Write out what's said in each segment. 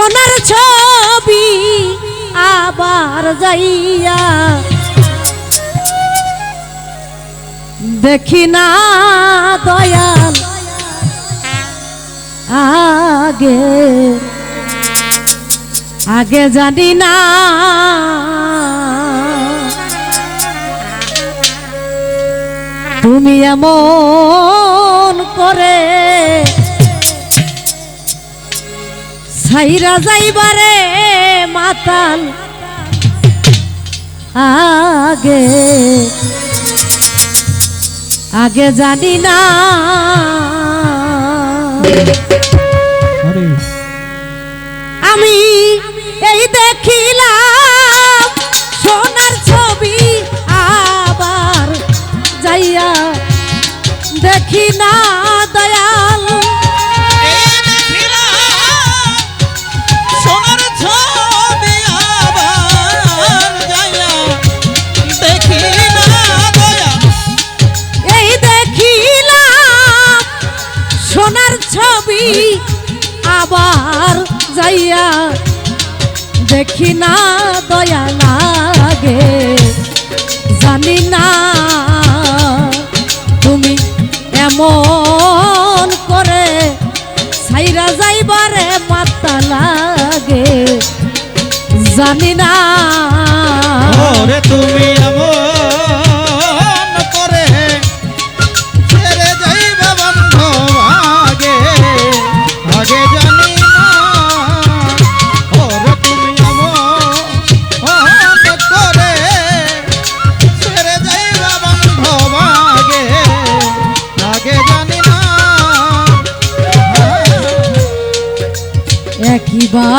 সোনার ছবি আবার যাইয়া দেখি না দয়াল আগে আগে জানি না। তুমি এমন করে সাইরা যাইবারে মাতাল। আগে আগে জানি না। আমি এই দেখিলাম সোনার ছবি আবার যাইয়া দেখি না। যাইয়া দেখি না দয়া লাগে। জানি না তুমি এমন করে সাইরা যাইবারে মাত্তা লাগে। জানি না তুমি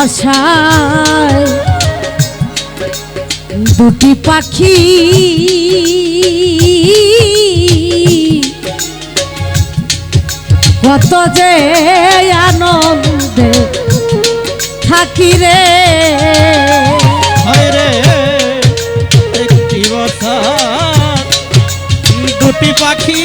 বাসায় দুটি পাখি কত যে আনন্দে থাকি রে। একটি বসা দুটি পাখি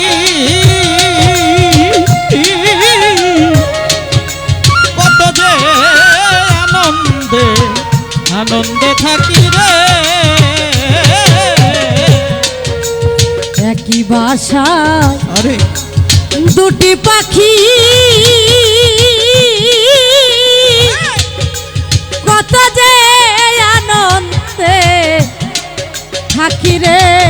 আনন্দে থাকি রে। একই বাসায় আরে। দুটি পাখি। কত যে আনন্দে থাকি রে।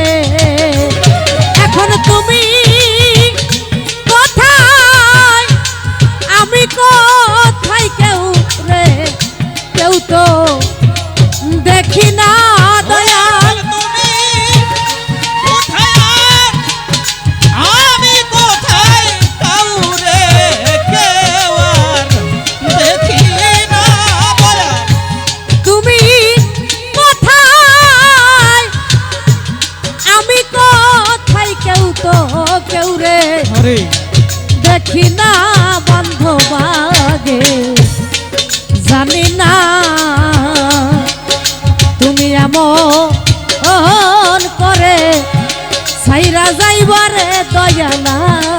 এমন করে সাইরা যাইবারে দয়া লাগে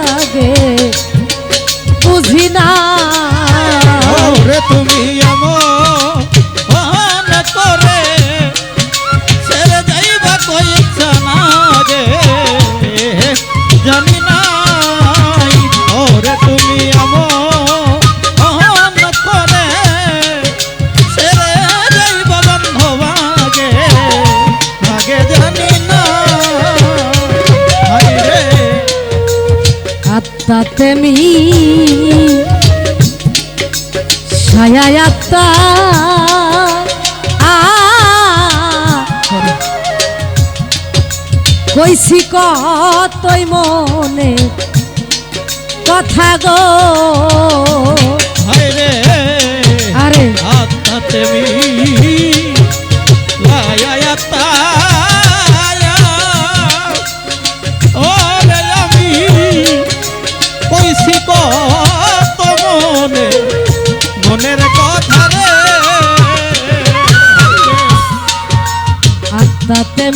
আত্মা তেমি ছায়া আত্মা। আ কইছি কতই মনে কথা গো। হায় রে আরে। আত্মাতে মি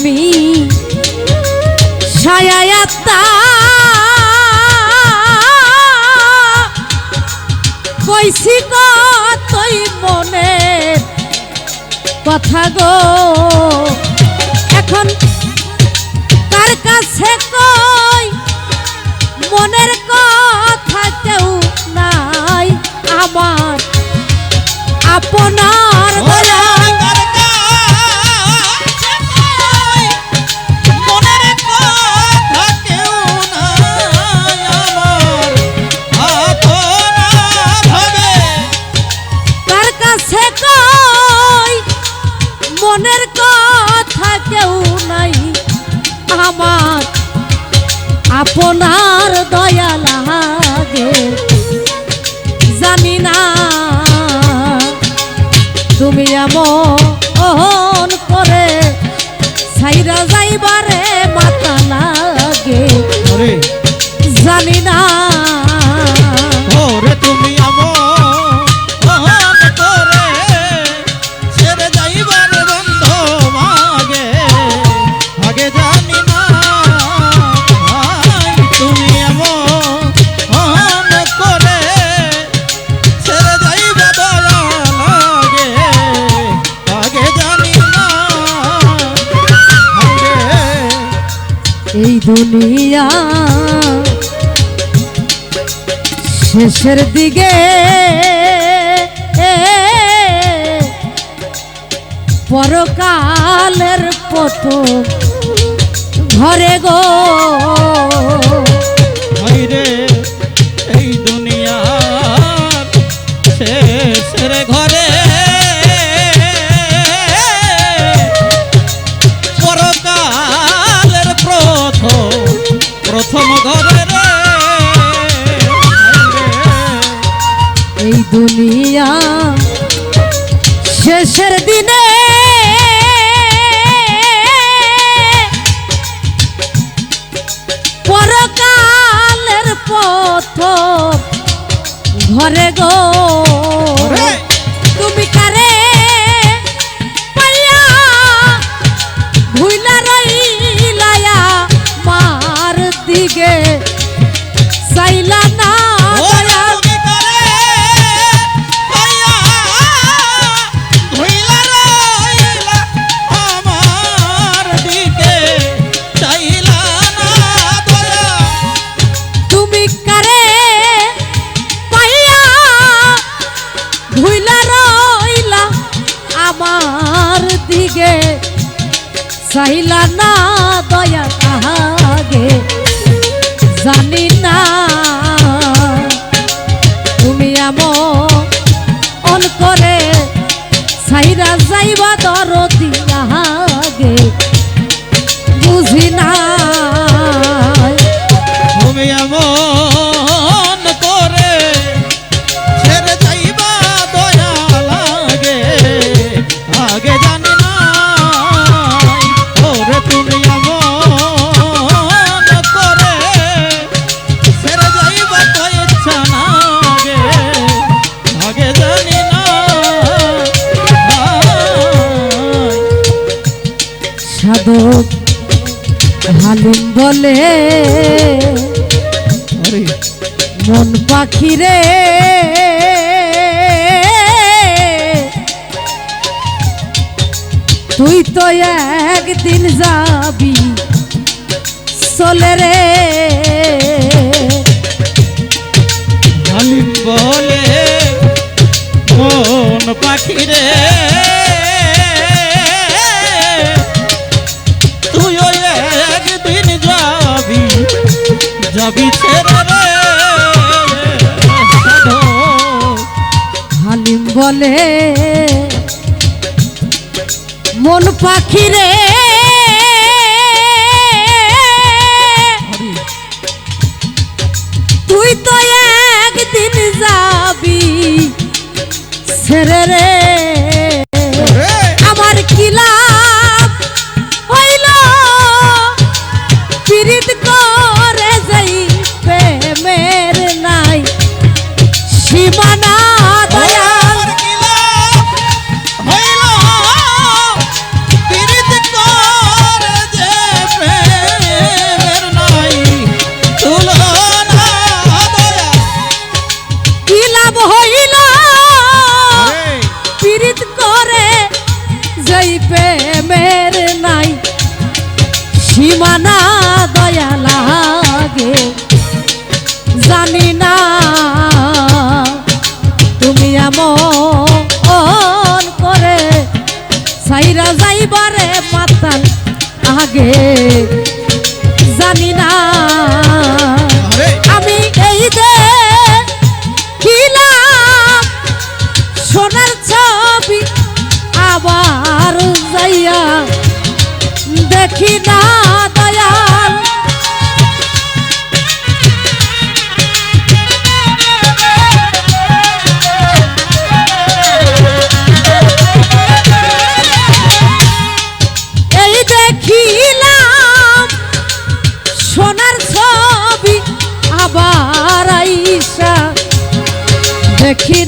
তেমি কইছি কতই মনে কথা গো। এখন কার কাছে কই? মনের কথা কেউ নাই। আমার আপনার দয়ায় দুনিয়া। শেষের দিকে পরকালের পথ ঘরে গো। দুনিয়া। শেষের দিনে পরকালের পথ ঘরে গো। চাইলা না দয়া কাহাগে জানি না তুমি এমন করে সাইরা যাইবা দরদি আগে বুঝি না। তুমি এমন করে ছেড়ে যাইবা দয়া লাগে, আগে জানি বলে মন পাখি রে তুই তো একদিন যাবি চলে রে। বলে মন পাখি রে তুই যাবি ছেড়ে রে। হালিম বলে মন পাখি রে লাগে জানি না। আমি এই দে সোনার ছবি আবার যাইয়া দেখি না। দেখি